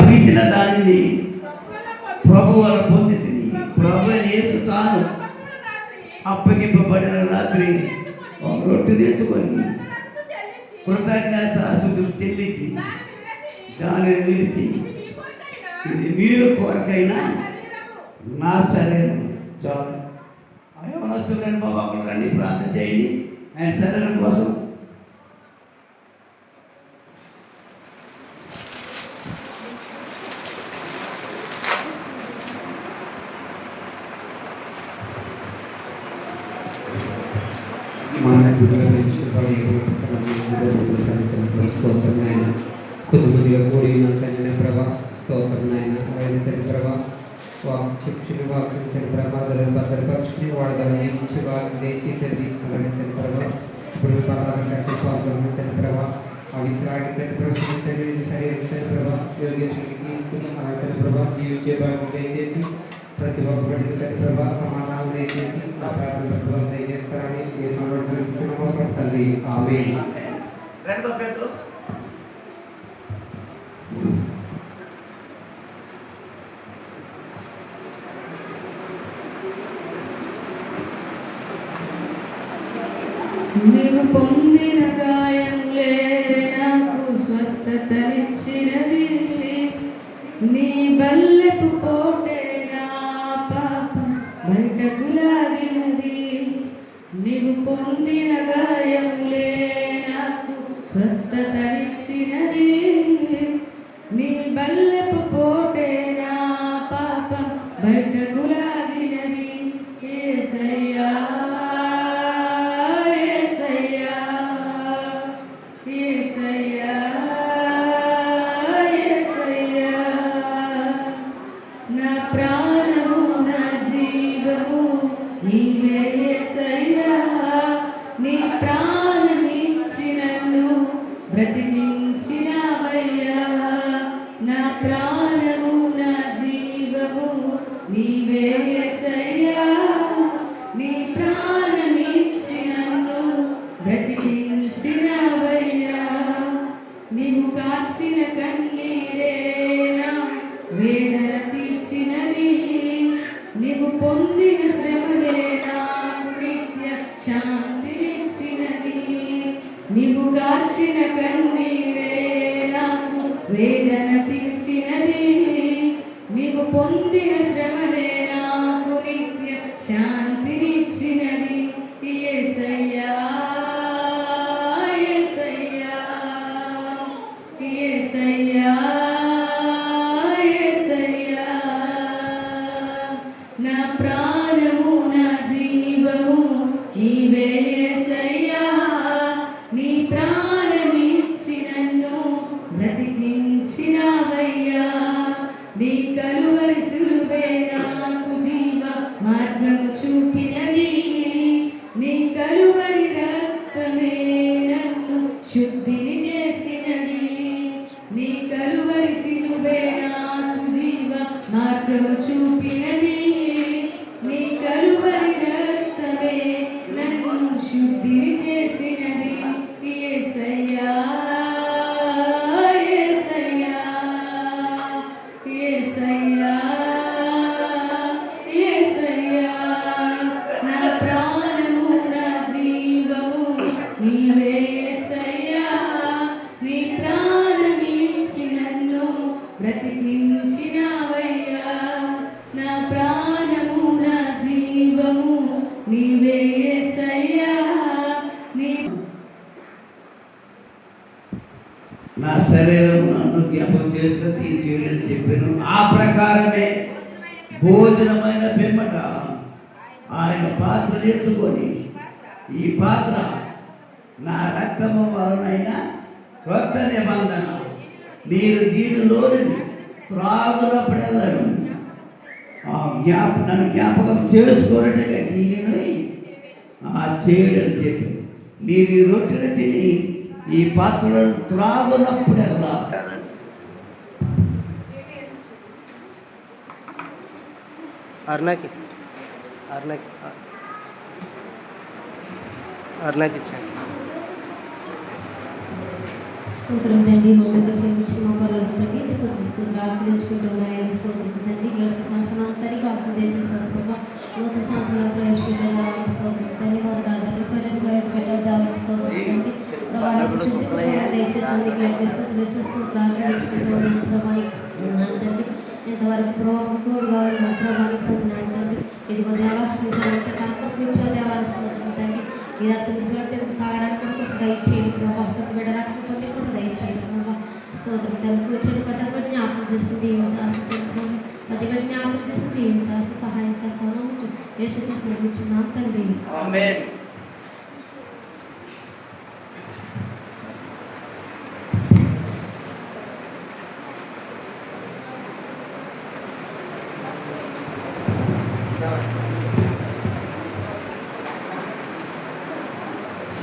అప్పగించిన దానిని ప్రభు వల్ల పొందితిని ప్రభు అయిన యేసు తాను అప్పగింపబడిన రాత్రి ఒక రొట్టెని ఎత్తుకొని కృతజ్ఞత స్థుతులు చెల్లించి దానిని విరిచి ఇది మీరు కొరకైనా నా శరీరం చాలు. అయవనస్తులైన బాబు రండి ప్రార్థన చేయండి. ఆయన శరీరం కోసం స్తోత్రం నాయన ఆయన తండ్రి ప్రభా వాక్ చెప్పుని వాక్యం తండ్రి ప్రభావాలను భద్రపరుచుకుని వాడగల నియమించి వారిని లేచి తెలివి అలాగే తండ్రి ప్రభా ఇప్పుడు పరాలు కట్టి పాల్గొన్న తండ్రి ప్రభా ఆ విగ్రహాన్ని తండ్రి ప్రభా శరీరం తండ్రి యోగ్యతకి తీసుకుని అలాగే తండ్రి ప్రభా జీవించే భాగం దయచేసి ప్రతి ఒక్కరికి తండ్రి ప్రభా సమాధానం దయచేసి ఆ ప్రార్థన ప్రభావం దయచేస్తారని ఏ సమర్థన తల్లి ఆమె రెండో పేరు నీవు పొందిన గాయంలే నాకు స్వస్థతనిచ్చినది నీ బల్లెపు పోట ప్రాణము నా జీవము నీవే త్రాగునప్పుడెల్లరు ఆ జ్ఞాప నన్ను జ్ఞాపకం చేసుకోనట్టుగా దీనిని ఆ చేయడని చెప్పి. మీరు ఈ రొట్టెను తిని ఈ పాత్రలను త్రాగునప్పుడెల్లా అర్ణకి అర్ణకి అర్ణకి ఇచ్చాను. స్తోత్రం తండ్రి మమ్మల్ని ప్రేమించి మా పనులందరికీ స్తోత్రిస్తున్నాం. స్థుతులు ఆచరించుకుంటున్నాయి స్తోత్రం సంవత్సరం స్తోత్రం వారి దాదాపు ప్రజలు ప్రవేశపెట్టేద్దామని స్తోత్రం తండ్రి. ప్రభావం దేశానికి ఇంతవరకు ప్రభావం తోడుగా ఇదిగో దేవా నిజమైతే కనుకరించో దేవాలని స్తోత్రం తండ్రి. తాగడానికి దయచేయండి ప్రభావం బిడ్డ రక్షణ పొంది కూడా దయచేయండి ప్రభావ స్తోత్రం తండ్రి కూర్చొని ప్రతి ఒక్కటి జ్ఞాపకం చేసుకుని ఏం చేస్తున్నాం ప్రతి ఒక్కటి జ్ఞాపకం చేసుకుని ఏం చేస్తే సహాయం చేస్తాను యేసు కృష్ణ కూర్చున్నాం తండ్రి ఆమేన్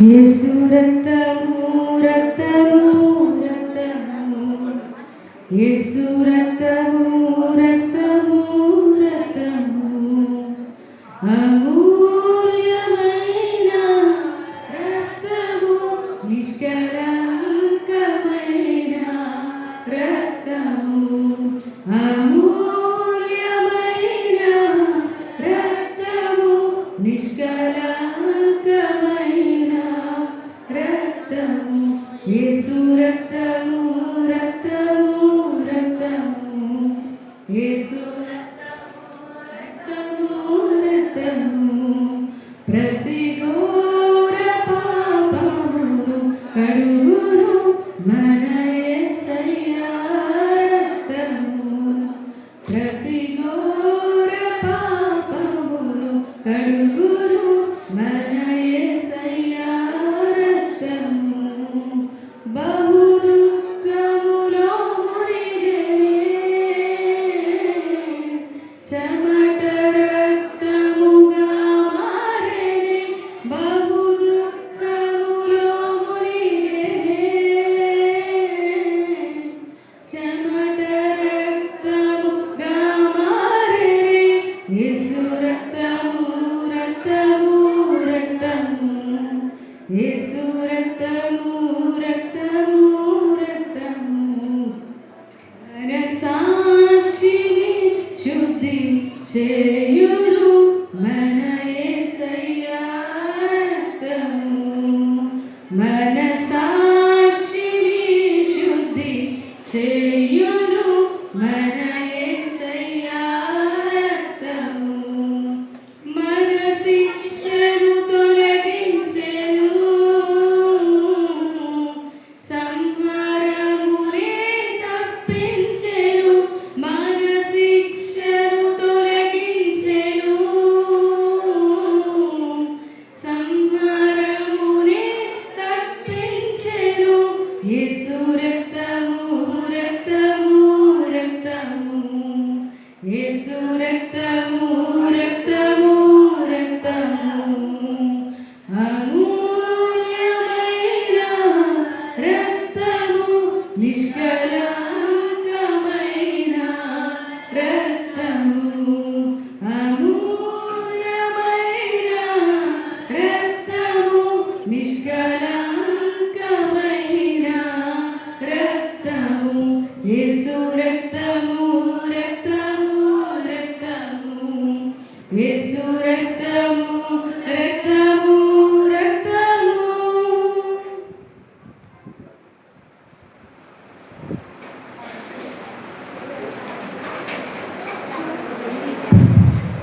యేసు రక్తము రక్తము ప్రతి ఘోర పాపమును కడుగును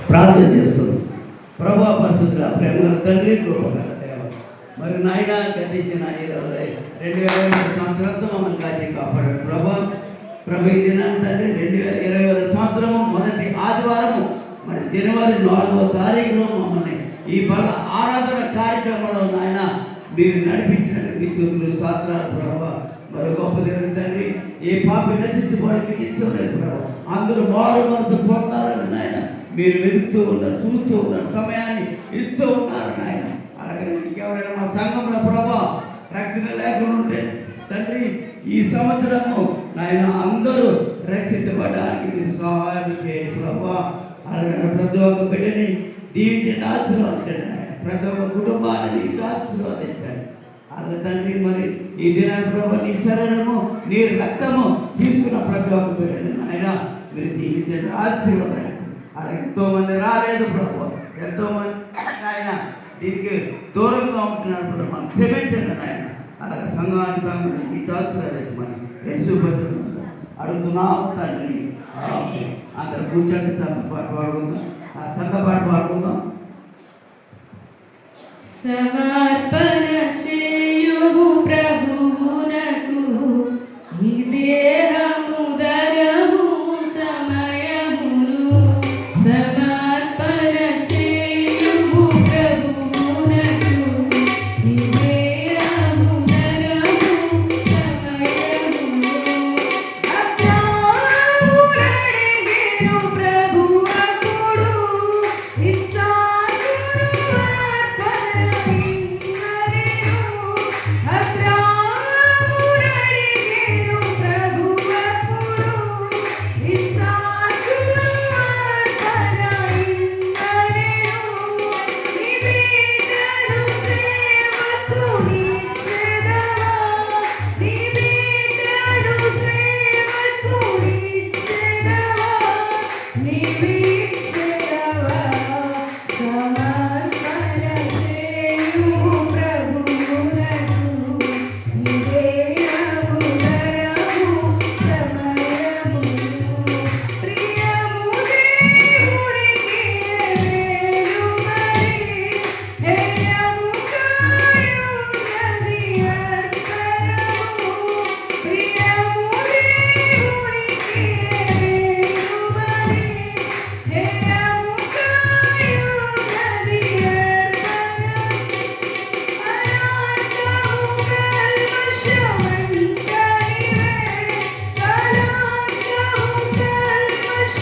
ప్రార్థన చేస్తున్నాం ప్రభా పరిశుద్ధుల ప్రేమ తండ్రి కృపగల దేవ మరి నాయన గతించిన ఇరవై రెండు వేల ఇరవై సంవత్సరంతో మమ్మల్ని కాచి కాపాడాడు ప్రభా ప్రభు ఈ దినాన్ని తండ్రి రెండు వేల ఇరవై ఐదు సంవత్సరము మొదటి ఆదివారము మరి జనవరి నాలుగో తారీఖులో మమ్మల్ని ఈ బల ఆరాధన కార్యక్రమంలో నాయన మీరు నడిపించినందుకు స్థుతులు స్తోత్రాలు ప్రభా. మరి గొప్ప దేవుని తండ్రి ఏ పాపి నశించుకోవడానికి మీకు ఇష్టం లేదు ప్రభా. అందరూ మారు మనసు పొందాలని నాయన మీరు వెళుతూ ఉన్నారు చూస్తూ ఉన్నారు సమయాన్ని ఇస్తూ ఉన్నారు ఆయన అలాగే ఇంకెవరైనా మా సంఘంలో ప్రభావ రక్షణ లేకుండా ఉంటే తండ్రి ఈ సంవత్సరము నాయన అందరూ రక్షించబడడానికి మీరు సహాయం చేయండి ప్రభావ అలాగే ప్రతి ఒక్క బిడ్డని దీవించండి ఆశీర్వాదించండి ప్రతి ఒక్క కుటుంబాన్ని దీవించి ఆశీర్వాదించండి. అలా తండ్రి మరి ఈ దినాన్ని ప్రభావ నీ శరీరము నీ రక్తము తీసుకున్న ప్రతి ఒక్క బిడ్డని ఆయన మీరు దీవించండి ఆశీర్వాదాన్ని అలా ఎంతోమంది రాలేదు ప్రభు. ఎంతోమంది ఆయన దీనికి దూరంగా ఉంటున్నాడు ప్రభు. మనం క్షమించండి ఆయన అలాగే సంఘానికి సంఘానికి చదువుతున్నారు మనం యేసుపత్రులు అడుగుతున్నాం తండ్రి. అందరు కూర్చోండి చందపాటు పాడుకుందాం. ఆ చందపాటు పాడుకుందాం. సమర్పణ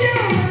two.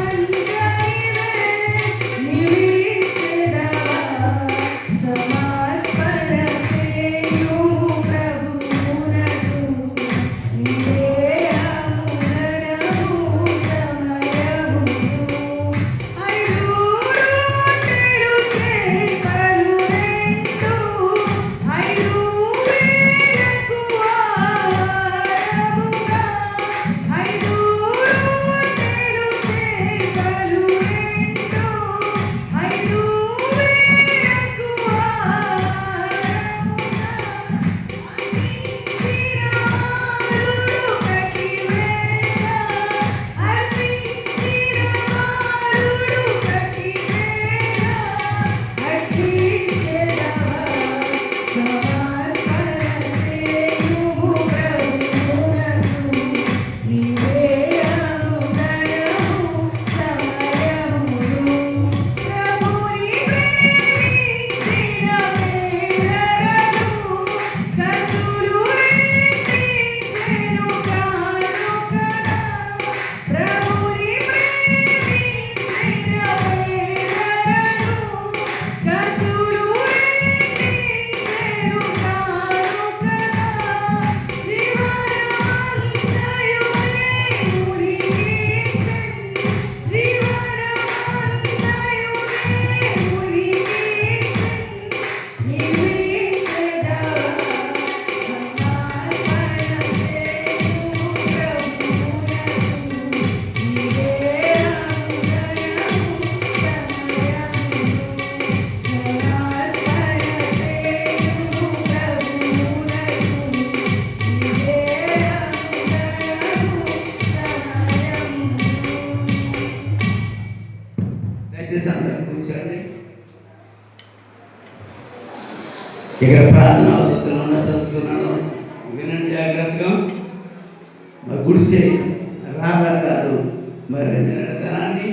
కానీ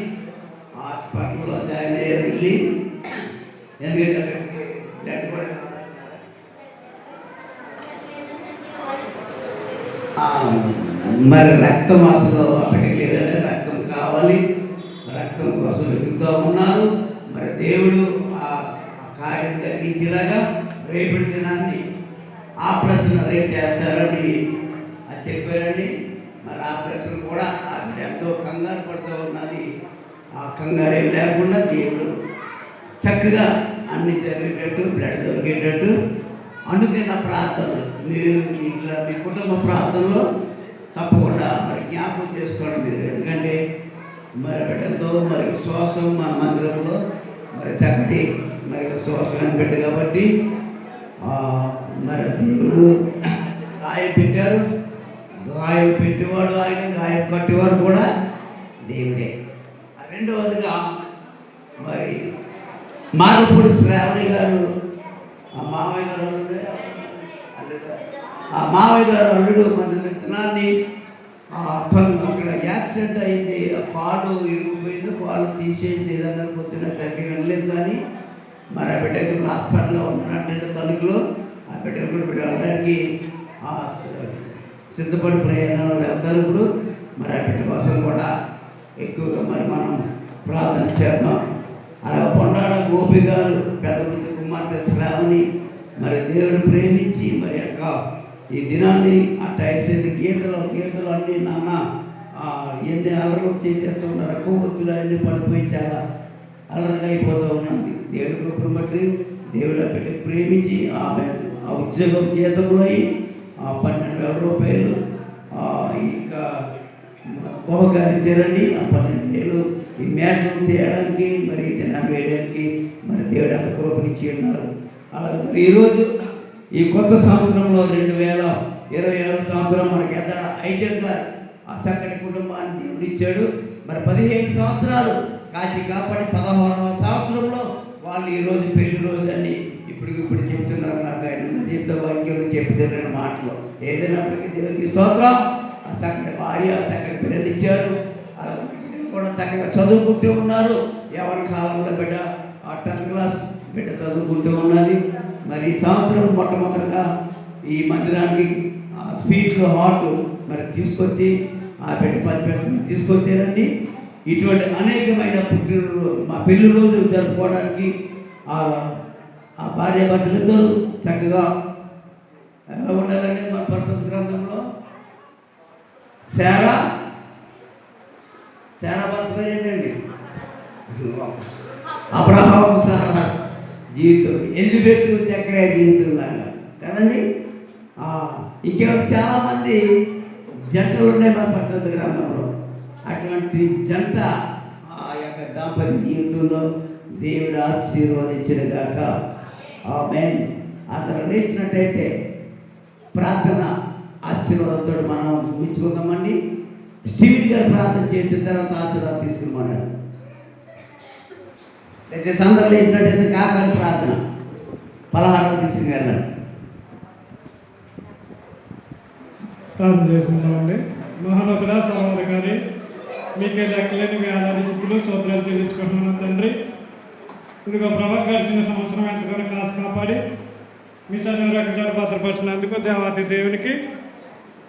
హాస్పిటల్లో జాయిన్ అయ్యారు వెళ్ళి ఎందుకంటే బ్లడ్ కూడా మరి రక్తం అసలు అప్పటికి కంగారే లేకుండా దేవుడు చక్కగా అన్ని జరిగేటట్టు బ్లడ్ దొరికేటట్టు అనుదిన ప్రార్థనలు. మీరు ఇంట్లో మీ కుటుంబ ప్రార్థనలో తప్పకుండా మరి జ్ఞాపకం చేసుకోవడం మీరు ఎందుకంటే మరి బిడ్డలతో మరి విశ్వాసం మన మందిరంలో మరి చక్కటి మరి విశ్వాసం పెట్టు కాబట్టి మరి దేవుడు గాయం పెట్టారు. గాయం పెట్టేవాడు ఆయన గాయం కట్టేవారు కూడా దేవుడే. రెండవదిగా మరి మారపూడి శ్రావణి గారు ఆ మామయ్య గారు అల్లుడే, ఆ మామయ్య గారు అల్లుడు మన విత్తనాన్ని ఆ అక్కడ యాక్సిడెంట్ అయింది ఆ పాలు ఇరిగిపోయింది పాలు తీసేయండి ఏదన్నా పొద్దున సరిగ్గా వెళ్ళలేదు కానీ మరి ఆ బిడ్డకి హాస్పిటల్లో ఉన్నాడంటే తణుకులో ఆ బిడ్డ కూడా ఇప్పుడు వెళ్ళడానికి ఆ సిద్ధపడి ప్రయాణంలో వెళ్తారు ఇప్పుడు. మరి ఆ బిడ్డ కోసం కూడా ఎక్కువగా మరి మనం ప్రార్థన చేద్దాం. అలా పొండాడ గోపి గారు పెద్ద కుమార్తె శ్రావణి మరి దేవుడు ప్రేమించి మరి యొక్క ఈ దినాన్ని ఆ టైప్స్ ఎన్ని గీతలు గీతలు అన్నీ నాన్న ఎన్ని అలర్లు చేసేస్తున్నారు కొవ్వొత్తులు అన్నీ పడిపోయి చాలా అలరగా అయిపోతూ ఉన్నది దేవుడి కృపను బట్టి దేవుడు పెట్టి ప్రేమించి ఆమె ఆ ఉద్యోగం జీతంలో ఆ పన్నెండు వేల రూపాయలు ఇంకా బహుగారి చేరండి ఆ పన్నెండు వేలు ఈ మేటలు తీయడానికి మరి దినాన్ని వేయడానికి మరి దేవుడు అంత కృపనిచ్చి ఉన్నారు. అలాగే మరి ఈరోజు ఈ కొత్త సంవత్సరంలో రెండు వేల ఇరవై ఆరో సంవత్సరం మనకి ఎంత ఐజక్ అచ్చక్కడి ఆ చక్కటి కుటుంబాన్ని దేవుడు ఇచ్చాడు. మరి పదిహేను సంవత్సరాలు కాచి కాపాడి పదహారవ సంవత్సరంలో వాళ్ళు ఈరోజు పెళ్ళి రోజు అని ఇప్పుడు ఇప్పుడు చెప్తున్నారు. నాకు ఆయన జీవిత వాక్యం చెప్తున్న మాటలు. ఏదైనప్పటికీ దేవుడికి స్తోత్రం. ఆ చక్కటి భార్య చక్కటి పిల్లలు ఇచ్చారు. కూడా చక్కగా చదువుకుంటూ ఉన్నారు. ఎవరి కాలంలో బిడ్డ? ఆ టెన్త్ క్లాస్ బిడ్డ చదువుకుంటూ ఉన్నది. మరి ఈ సంవత్సరం మొట్టమొదటిగా ఈ మందిరానికి ఆ స్వీట్లు హాట్ మరి తీసుకొచ్చి ఆ బిడ్డ పది బిడ్డ తీసుకొచ్చారండి ఇటువంటి అనేకమైన పుట్టినరోజు మా పెళ్ళి రోజు జరుపుకోవడానికి ఆ ఆ భార్య భర్తలిద్దరూ చక్కగా ఎలా ఉండాలండి మన పరిశుభ్ర గ్రంథంలో? శారా శారా భర్త అబ్రహాం సారా జీవితం. ఎలిబెత్ చక్రే జీవితం లాగా కదండి? ఇంకేమో చాలామంది జంటలు ఉన్నాయి మన పరిశుద్ధ గ్రంథంలో అటువంటి జంట ఆ యొక్క దాంపత్య జీవితంలో దేవుడు ఆశీర్వదించిన గాక. ఆమె అతను లేచినట్టయితే ప్రార్థన ఆశీర్వాదంతో మనం ముగించుకుందామండి. స్టీవెన్ గారు ప్రార్థన చేసిన తర్వాత ఆశీర్వాదం తీసుకుని మనం దయచేసి అందరూ లేచినట్టయితే కాకాని ప్రార్థన. పలహారాలు తీసుకుని వెళ్ళండి ప్రార్థన చేసుకుందామండి. మహానతుడ సర్వాధికారి మీకే లెక్కలేని మీ ఆధారి స్థితిలో సూత్రాలు చెల్లించుకుంటున్నాను తండ్రి. ఇదిగో ప్రభా గడిచిన సంవత్సరం ఎంతగానో కాసు కాపాడి మీ సన్నిధి భద్రపరిచినందుకు దేవాది దేవునికి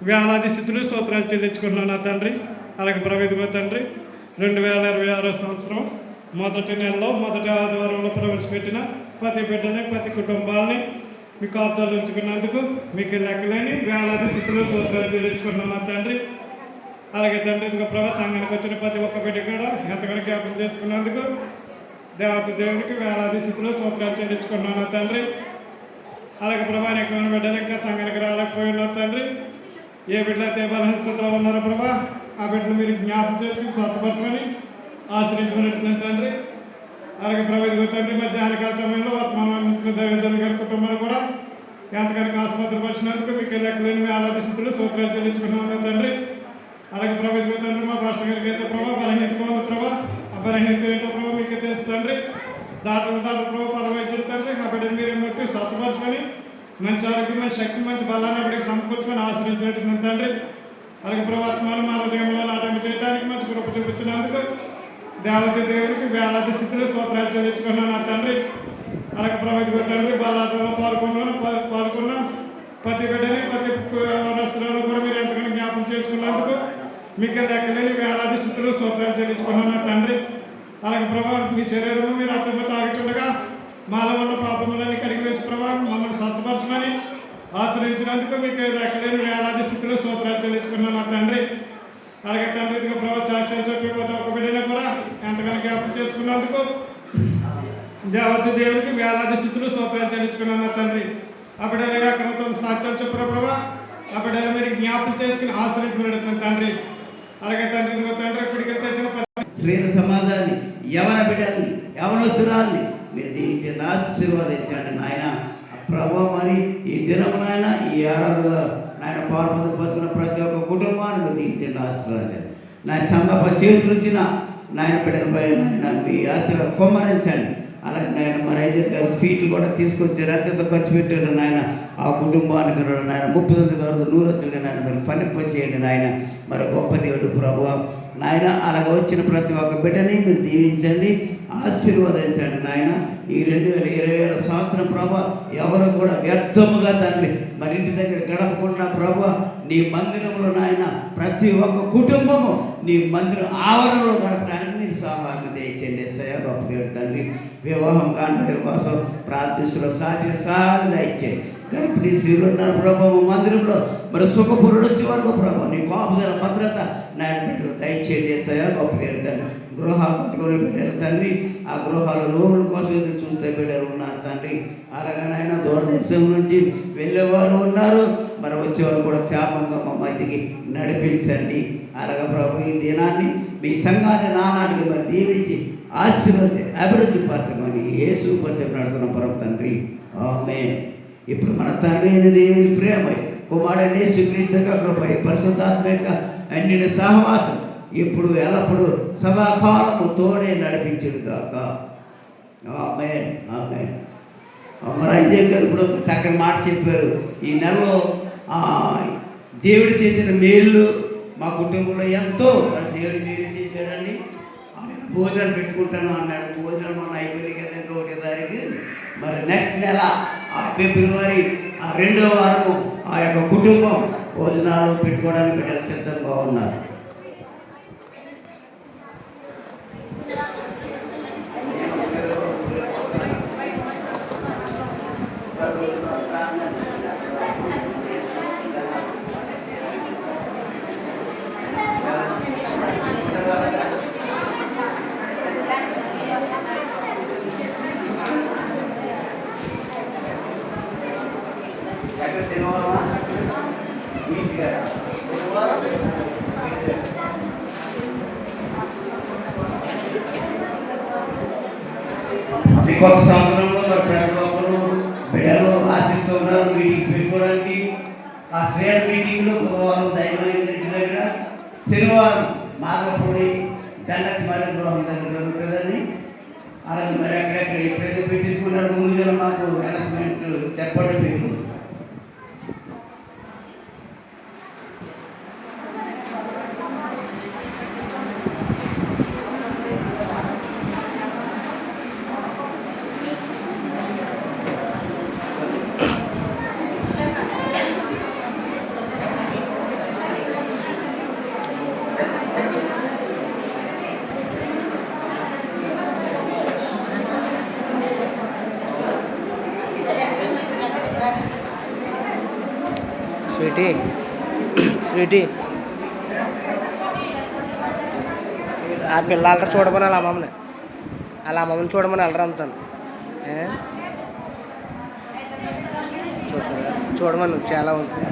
వేలాది స్థితులు సూత్రాలు చెల్లించుకుంటున్నాను తండ్రి. అలాగే ప్రభు తండ్రి. రెండు వేల ఇరవై ఆరో సంవత్సరం మొదటి నెలలో మొదటి ఆదివారంలో ప్రవేశపెట్టిన ప్రతి బిడ్డని ప్రతి కుటుంబాలని మీ కాపుతాలు ఉంచుకున్నందుకు మీకు లెక్కలేని వేలాది స్థితులు సూత్రాలు చెల్లించుకుంటున్నాను తండ్రి. అలాగే తండ్రి ఇదిగో ప్రభా సంఘానికి వచ్చిన ప్రతి ఒక్క బిడ్డ కూడా ఎంతగానో జ్ఞాపకం చేసుకున్నందుకు దేవత దేవునికి వేలాది స్థితిలో సూత్రాలు చెల్లించుకున్నాను తండ్రి. అలాగే ప్రభా అనేకమైన బిడ్డలు ఇంకా సంఘానికి రాలేకపోయినారు తండ్రి. ఏ బిడ్డలైతే బలహీనతలో ఉన్నారో ప్రభా ఆ బిడ్డలు మీరు జ్ఞాపకం చేసుకుని స్వతపరచుకొని ఆశ్రయించుకున్నట్టు తండ్రి. అలాగే ప్రభుత్వ తండ్రి మధ్యాహ్న కాల సమయంలో వర్తమానం అందించిన దైవజన గారి కుటుంబాలు కూడా ఎంతగానో ఆసుపత్రి వచ్చినందుకు మీకు లెక్కలేని మీ స్థితులు సూత్రాలు చెల్లించుకున్నాను తండ్రి. అలాగే ప్రభుత్వ తండ్రి మా పాస్టర్ గారికి అయితే ప్రభావ బలహీనతగా ఉంది ప్రభా. ఆ బలహీనత ఏంటో ప్రభావ మీకే తెలుసు తండ్రి. దాంట్లో దాంట్లో ప్రభు పరవైద్యుడు తండ్రి. ఆ బిడ్డను మీరు ఏమిటి స్వతపరచుకొని మంచి ఆరోగ్యమైన శక్తి మంచి బలాన్ని అప్పటికి సమకూర్చుకొని ఆశ్రయించినట్టు తండ్రి. అలాగే ప్రభాత్మానం మా హృదయంలో నాటకం చేయడానికి మంచి కృప చూపించినందుకు దేవతి దేవునికి వేలాది స్థితిలో స్వప్రాలు చెల్లించుకున్నాను నా తండ్రి. అలాగే ప్రభావిత తండ్రి బాలాటంలో పాల్గొన్నాను పా- పాల్గొన్నాను. ప్రతి బిడ్డని ప్రతి వనరులను కూడా మీరు ఎంతగానో జ్ఞాపకం చేసుకున్నందుకు మీకు లెక్కలేని వేలాది స్థితిలో స్వప్రాలు చెల్లించుకున్నాను నా తండ్రి. అలాగే ప్రభావం మీ శరీరము మీరు అత్యంత మాలో ఉన్న పాపములని కడిగి వేసి మమ్మల్ని స్వస్థపరచమని ఆశ్రయించినందుకు మీకు లెక్కలేని వేలాది స్థితిలో సూత్రాలు చెల్లించుకున్నాను మా తండ్రి. అలాగే తండ్రి ఇదిగో ప్రభా సాక్ష్యాలు చెప్పి ప్రతి ఒక్క బిడ్డని కూడా ఎంతగానో జ్ఞాపకం చేసుకున్నందుకు దేవత దేవునికి వేలాది స్థితులు స్తోత్రాలు చెల్లించుకున్నాను మా తండ్రి. ఆ బిడ్డల సాక్ష్యాలు చెప్పిన ప్రభావ ఆ మీరు జ్ఞాపకం చేసుకుని ఆశ్రయించబడుతున్నాను తండ్రి. అలాగే తండ్రి తండ్రి ఇప్పటికెళ్తే తెచ్చిన ప- సమాజాన్ని యవన బిడ్డల్ని యవనస్తురాల్ని మీరు దీవించండి ఆశీర్వాదించండి నాయన. ప్రభావ మరి ఈ దినం నాయన ఈ ఆరాధనలో నాయన పాల్పొంద బతుకున్న ప్రతి ఒక్క కుటుంబానికి మీరు దీవించండి ఆశీర్వాదించండి నాయన సంగప చేతులు ఇచ్చిన నాయన బిడ్డలపై నాయన మీ ఆశీర్వాదం కొమ్మరించండి. అలాగే నాయన మరి అయితే గారు స్వీట్లు కూడా తీసుకొచ్చారు అత్యంత ఖర్చు పెట్టారు నాయన. ఆ కుటుంబానికి నాయన ముప్పై తొమ్మిది గారు నూరొత్తులుగా నాయన మరి ఫలింప చేయండి నాయన. మరి గొప్ప దేవుడు ప్రభావం నాయన అలాగ వచ్చిన ప్రతి ఒక్క బిడ్డని మీరు దీవించండి ఆశీర్వదించండి నాయన. ఈ రెండు వేల ఇరవై వేల సంవత్సరం ప్రభా ఎవరు కూడా వ్యర్థముగా తండ్రి మరి ఇంటి దగ్గర గడపకుండా ప్రభా నీ మందిరంలో నాయన ప్రతి ఒక్క కుటుంబము నీ మందిరం ఆవరణలో గడపడానికి మీరు సహాయం దయచేయండి. సయా గొప్ప తండ్రి. వివాహం కాని కోసం ప్రార్థిస్తున్న సాటి సహాయం దయచేయండి. గర్భిణీ స్త్రీలు ఉన్నారు ప్రభావ మందిరంలో మరి సుఖపురుడు వచ్చే వరకు ప్రభావ నీ కాపుదల భద్రత నాయన బిడ్డలు దయచేయండి సయా గొప్ప వెళ్తాను తండ్రి. గృహాలు పట్టుకొని బిడ్డలు తండ్రి. ఆ గృహాలు లోన్ల కోసం ఎదురు చూస్తే బిడ్డలు ఉన్నారు తండ్రి. అలాగే నాయన దూరదేశం నుంచి వెళ్ళేవారు ఉన్నారు. మరి వచ్చేవారు కూడా క్షేమంగా మా మధ్యకి నడిపించండి. అలాగే ప్రభు ఈ దినాన్ని మీ సంఘాన్ని నానాటికి మరి దీవించి ఆశీర్వది అభివృద్ధి పరచమని యేసు పరిచయం నడుతున్న పరం తండ్రి. ఆమె ఇప్పుడు మన తండ్రి అయిన దేవుని ప్రేమ కుమారుడనే యేసుక్రీస్తు యొక్క పరిశుద్ధాత్మ యొక్క అన్నిటి సహవాసం ఇప్పుడు ఎల్లప్పుడు సదాకాలము తోడే నడిపించును కాక ఆమె ఆమె మరి అయ్యే గారు ఇప్పుడు చక్కని మాట చెప్పారు. ఈ నెలలో దేవుడు చేసిన మేలు మా కుటుంబంలో ఎంతో దేవుడు మేలు చేశాడని భోజనాలు పెట్టుకుంటాను అన్నాడు. భోజనాలు మన అయిపోయినాయి కదా ఇంకా ఒకటి తారీఖు మరి నెక్స్ట్ నెల ఆ ఫిబ్రవరి ఆ రెండో వారము ఆ యొక్క కుటుంబం భోజనాలు పెట్టుకోవడానికి బిడ్డలు సిద్ధంగా ఉన్నారు. ఇంకొక సంవత్సరంలో మరి ప్రతి ఒక్కరు బిడ్డలు ఆశిస్తూ ఉన్నారు మీటింగ్స్ పెట్టుకోవడానికి. ఆ శ్రేయర్ మీటింగ్లో బుధవారం దైవమైన ఇంటి దగ్గర శనివారం మాగపూడి దండకి మరి గృహం దగ్గర జరుగుతుందని అలాగే మరి అక్కడక్కడ ఎప్పుడైతే పెట్టించుకున్నారు. ముందుగా మాకు అనౌన్స్మెంట్ చెప్పండి మీరు స్వీటీ. స్వీటీ. ఆ పిల్ల అల్లరి చూడమని అలా అమ్మమ్మని అలా అమ్మమ్మని చూడమని అల్లరి అంతాను. ఏ? చూడమని. చాలా ఉంది.